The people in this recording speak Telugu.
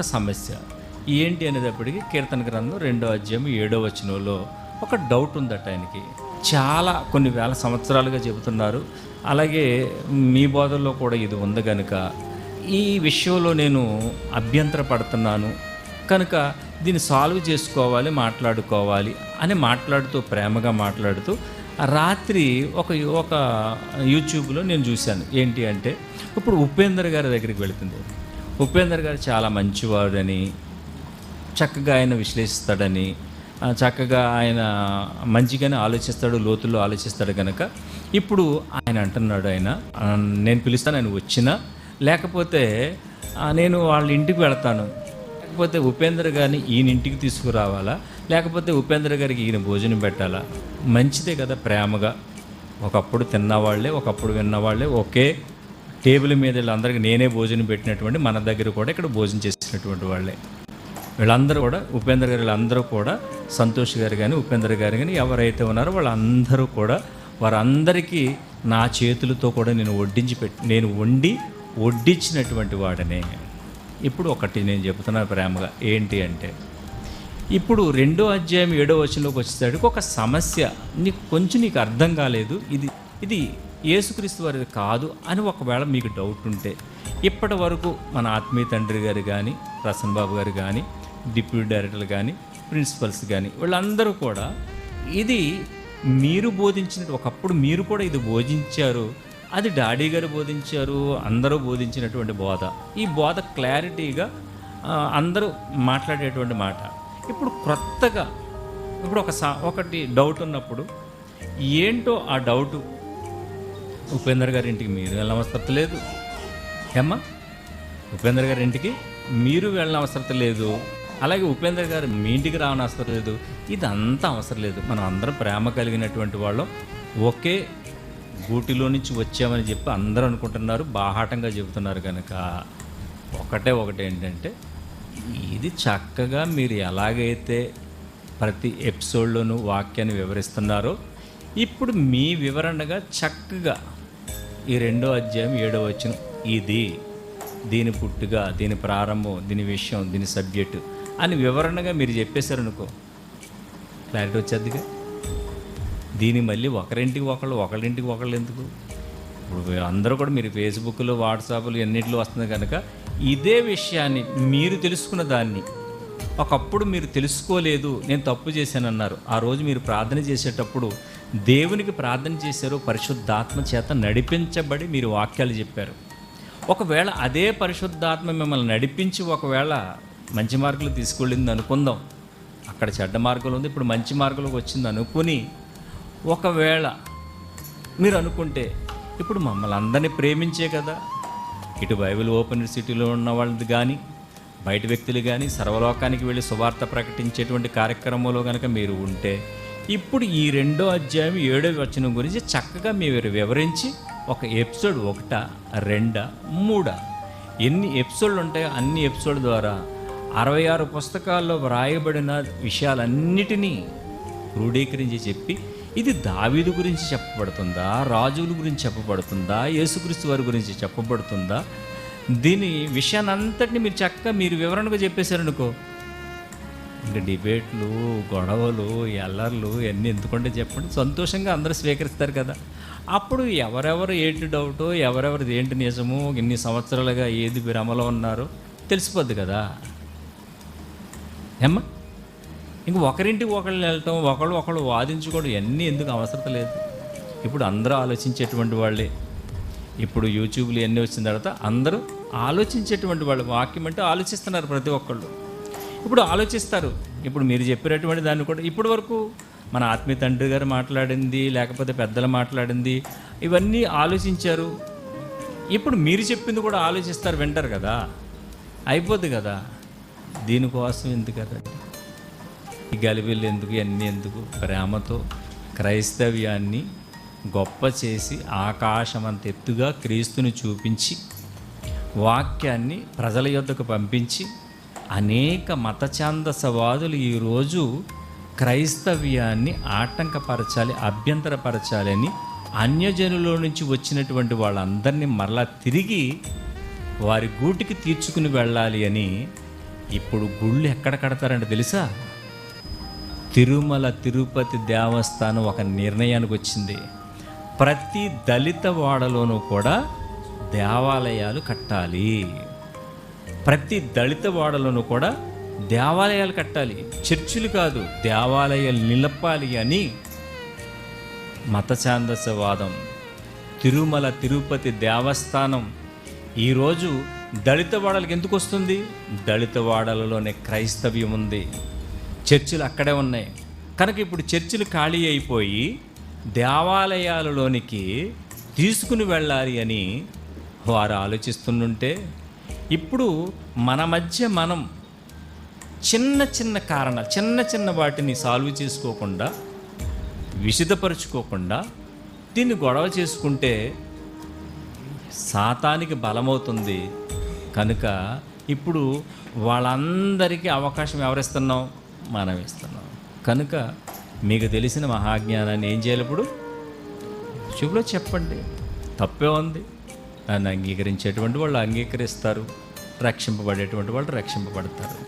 ఒక సమస్య. ఏంటి అనేటప్పటికీ కీర్తన గ్రంథం రెండో అధ్యాయం ఏడో వచనంలో ఒక డౌట్ ఉందట ఆయనకి. చాలా కొన్ని వేల సంవత్సరాలుగా చెబుతున్నారు. అలాగే మీ బోధల్లో కూడా ఇది ఉంది కనుక ఈ విషయంలో నేను అభ్యంతర పడుతున్నాను కనుక దీన్ని సాల్వ్ చేసుకోవాలి మాట్లాడుకోవాలి అని మాట్లాడుతూ ప్రేమగా మాట్లాడుతూ రాత్రి ఒక ఒక యూట్యూబ్లో నేను చూశాను. ఏంటి అంటే ఇప్పుడు ఉపేందర్ గారి దగ్గరికి వెళుతుంది. ఉపేందర్ గారు చాలా మంచివాడని చక్కగా ఆయన విశ్లేషిస్తాడని చక్కగా ఆయన మంచిగానే ఆలోచిస్తాడు లోతుల్లో ఆలోచిస్తాడు కనుక ఇప్పుడు ఆయన అంటున్నాడు ఆయన నేను పిలుస్తాను ఆయన వచ్చినా. లేకపోతే నేను వాళ్ళ ఇంటికి వెళతాను. లేకపోతే ఉపేంద్ర గారిని ఈయన ఇంటికి తీసుకురావాలా? లేకపోతే ఉపేంద్ర గారికి ఈయన భోజనం పెట్టాలా? మంచిదే కదా ప్రేమగా. ఒకప్పుడు తిన్నవాళ్ళే ఒకప్పుడు విన్నవాళ్ళే ఒకే టేబుల్ మీద వీళ్ళందరికీ నేనే భోజనం పెట్టినటువంటి మన దగ్గర కూడా ఇక్కడ భోజనం చేసినటువంటి వాళ్ళే. వీళ్ళందరూ కూడా ఉపేంద్ర గారు వీళ్ళందరూ కూడా సంతోష్ గారు కానీ ఉపేంద్ర గారు కానీ ఎవరైతే ఉన్నారో వాళ్ళందరూ కూడా వారందరికీ నా చేతులతో కూడా నేను వడ్డించి పెట్టి నేను వండి వడ్డించినటువంటి వాడనే. ఇప్పుడు ఒకటి నేను చెబుతున్నా ప్రేమగా ఏంటి అంటే ఇప్పుడు రెండో అధ్యాయం ఏడో వచనంలోకి వచ్చేసరికి ఒక సమస్య నీకు కొంచెం నీకు అర్థం కాలేదు. ఇది ఇది యేసుక్రీస్తు వారిది కాదు అని ఒకవేళ మీకు డౌట్ ఉంటే ఇప్పటి వరకు మన ఆత్మీయ తండ్రి గారు కానీ ప్రసన్న బాబు గారు కానీ డిప్యూటీ డైరెక్టర్లు కానీ ప్రిన్సిపల్స్ కానీ వీళ్ళందరూ కూడా ఇది మీరు బోధించిన ఒకప్పుడు మీరు కూడా ఇది బోధించారు అది డాడీ గారు బోధించారు అందరూ బోధించినటువంటి బోధ. ఈ బోధ క్లారిటీగా అందరూ మాట్లాడేటువంటి మాట. ఇప్పుడు క్రొత్తగా ఇప్పుడు ఒక సా ఒకటి డౌట్ ఉన్నప్పుడు ఏంటో ఆ డౌట్ ఉపేందర్ గారి ఇంటికి మీరు వెళ్ళిన అవసరం లేదు. ఏమ్మా? ఉపేందర్ గారి ఇంటికి మీరు వెళ్ళిన అవసరం లేదు. అలాగే ఉపేందర్ గారు మీ ఇంటికి రావని అవసరం లేదు. ఇదంతా అవసరం లేదు. మనం అందరం ప్రేమ కలిగినటువంటి వాళ్ళం. ఒకే గూటిలో నుంచి వచ్చామని చెప్పి అందరూ అనుకుంటున్నారు. బాహాటంగా చెబుతున్నారు కనుక ఒకటే ఒకటి ఏంటంటే ఇది చక్కగా మీరు ఎలాగైతే ప్రతి ఎపిసోడ్లోనూ వాక్యాన్ని వివరిస్తున్నారో ఇప్పుడు మీ వివరణగా చక్కగా ఈ రెండో అధ్యాయం ఏడో వచ్చిన ఇది దీని పుట్టుగా దీని ప్రారంభం దీని విషయం దీని సబ్జెక్టు అని వివరణగా మీరు చెప్పేశారనుకో. క్లారిటీ వచ్చేదిగా? దీని మళ్ళీ ఒకరింటికి ఒకళ్ళు ఒకరింటికి ఒకళ్ళు ఎందుకు? ఇప్పుడు అందరూ కూడా మీరు ఫేస్బుక్లో వాట్సాప్లు ఎన్నిట్లో వస్తుంది కనుక ఇదే విషయాన్ని మీరు తెలుసుకున్న దాన్ని ఒకప్పుడు మీరు తెలుసుకోలేదు నేను తప్పు చేశానన్నారు. ఆ రోజు మీరు ప్రార్థన చేసేటప్పుడు దేవునికి ప్రార్థన చేశారు పరిశుద్ధాత్మ చేత నడిపించబడి మీరు వాక్యాలు చెప్పారు. ఒకవేళ అదే పరిశుద్ధాత్మ మిమ్మల్ని నడిపించి ఒకవేళ మంచి మార్గంలో తీసుకెళ్ళింది అనుకుందాం. అక్కడ చెడ్డ మార్గంలో ఉంది ఇప్పుడు మంచి మార్గంలోకి వచ్చింది అనుకుని ఒకవేళ మీరు అనుకుంటే ఇప్పుడు మమ్మల్ని అందరినీ ప్రేమించే కదా. ఇటు బైబిల్ ఓపెన్ సిటీలో ఉన్న వాళ్ళది కానీ బయట వ్యక్తులు కానీ సర్వలోకానికి వెళ్ళి సువార్త ప్రకటించేటువంటి కార్యక్రమంలో కనుక మీరు ఉంటే ఇప్పుడు ఈ రెండో అధ్యాయం ఏడో వచనం గురించి చక్కగా మీరు వివరించి ఒక ఎపిసోడ్ ఒకట రెండా మూడా. ఎన్ని ఎపిసోడ్లు ఉంటాయో అన్ని ఎపిసోడ్ ద్వారా అరవై ఆరు పుస్తకాల్లో వ్రాయబడిన విషయాలన్నిటినీ క్రోడీకరించి చెప్పి ఇది దావీదు గురించి చెప్పబడుతుందా రాజుల గురించి చెప్పబడుతుందా యేసుక్రీస్తు వారి గురించి చెప్పబడుతుందా దీని విషయాన్ని అంతటిని మీరు చక్కగా మీరు వివరణగా చెప్పేశారనుకో. ఇంకా డిబేట్లు గొడవలు ఎల్లర్లు ఇవన్నీ ఎందుకంటే చెప్పండి సంతోషంగా అందరూ స్వీకరిస్తారు కదా. అప్పుడు ఎవరెవరు ఏంటి డౌటు ఎవరెవరిది ఏంటి నిజము ఇన్ని సంవత్సరాలుగా ఏది భ్రమలో ఉన్నారో తెలిసిపోద్ది కదా. ఏమ్మా? ఇంక ఒకరింటికి ఒకళ్ళు వెళ్ళటం ఒకళ్ళు ఒకళ్ళు వాదించుకోవడం ఇవన్నీ ఎందుకు అవసరం లేదు. ఇప్పుడు అందరూ ఆలోచించేటువంటి వాళ్ళే. ఇప్పుడు యూట్యూబ్లు ఇవన్నీ వచ్చిన తర్వాత అందరూ ఆలోచించేటువంటి వాళ్ళు వాక్యం అంటే ఆలోచిస్తున్నారు ప్రతి ఒక్కళ్ళు. ఇప్పుడు ఆలోచిస్తారు. ఇప్పుడు మీరు చెప్పినటువంటి దాన్ని కూడా ఇప్పటి వరకు మన ఆత్మీయ తండ్రి గారు మాట్లాడింది లేకపోతే పెద్దలు మాట్లాడింది ఇవన్నీ ఆలోచించారు. ఇప్పుడు మీరు చెప్పింది కూడా ఆలోచిస్తారు వింటారు కదా. అయిపోద్ది కదా. దీనికోసం ఎందుకు కదండి ఈ గలిబిల్లు ఎందుకు ఇవన్నీ ఎందుకు? ప్రేమతో క్రైస్తవ్యాన్ని గొప్ప చేసి ఆకాశమంత ఎత్తుగా క్రీస్తుని చూపించి వాక్యాన్ని ప్రజల యొద్దకు పంపించి అనేక మతఛాందసవాదులు ఈరోజు క్రైస్తవ్యాన్ని ఆటంకపరచాలి అభ్యంతరపరచాలి అని అన్యజనుల నుంచి వచ్చినటువంటి వాళ్ళందరినీ మరలా తిరిగి వారి గూటికి తీర్చుకుని వెళ్ళాలి అని ఇప్పుడు గుళ్ళు ఎక్కడ కడతారంటే తెలుసా? తిరుమల తిరుపతి దేవస్థానం ఒక నిర్ణయానికి వచ్చింది. ప్రతి దళిత వాడలోనూ కూడా దేవాలయాలు కట్టాలి. ప్రతి దళిత వాడలోనూ కూడా దేవాలయాలు కట్టాలి. చర్చిలు కాదు దేవాలయాలు నిలపాలి అని మతఛాందసవాదం తిరుమల తిరుపతి దేవస్థానం ఈరోజు దళిత వాడలకు ఎందుకు వస్తుంది? దళిత వాడలలోనే క్రైస్తవ్యం ఉంది. చర్చిలు అక్కడే ఉన్నాయి. కనుక ఇప్పుడు చర్చిలు ఖాళీ అయిపోయి దేవాలయాలలోనికి తీసుకుని వెళ్ళాలి అని వారు ఆలోచిస్తుంటే ఇప్పుడు మన మధ్య మనం చిన్న చిన్న కారణాలు చిన్న చిన్న వాటిని సాల్వ్ చేసుకోకుండా విషితపరుచుకోకుండా దీన్ని గొడవ చేసుకుంటే సాతానికి బలమవుతుంది. కనుక ఇప్పుడు వాళ్ళందరికీ అవకాశం ఎవరిస్తున్నాం మనం ఇస్తున్నాం. కనుక మీకు తెలిసిన మహాజ్ఞానాన్ని ఏం చేయాలి ఇప్పుడు? శుభ్లో చెప్పండి. తప్పే ఉంది. దాన్ని అంగీకరించేటువంటి వాళ్ళు అంగీకరిస్తారు. రక్షింపబడేటువంటి వాళ్ళు రక్షింపబడతారు.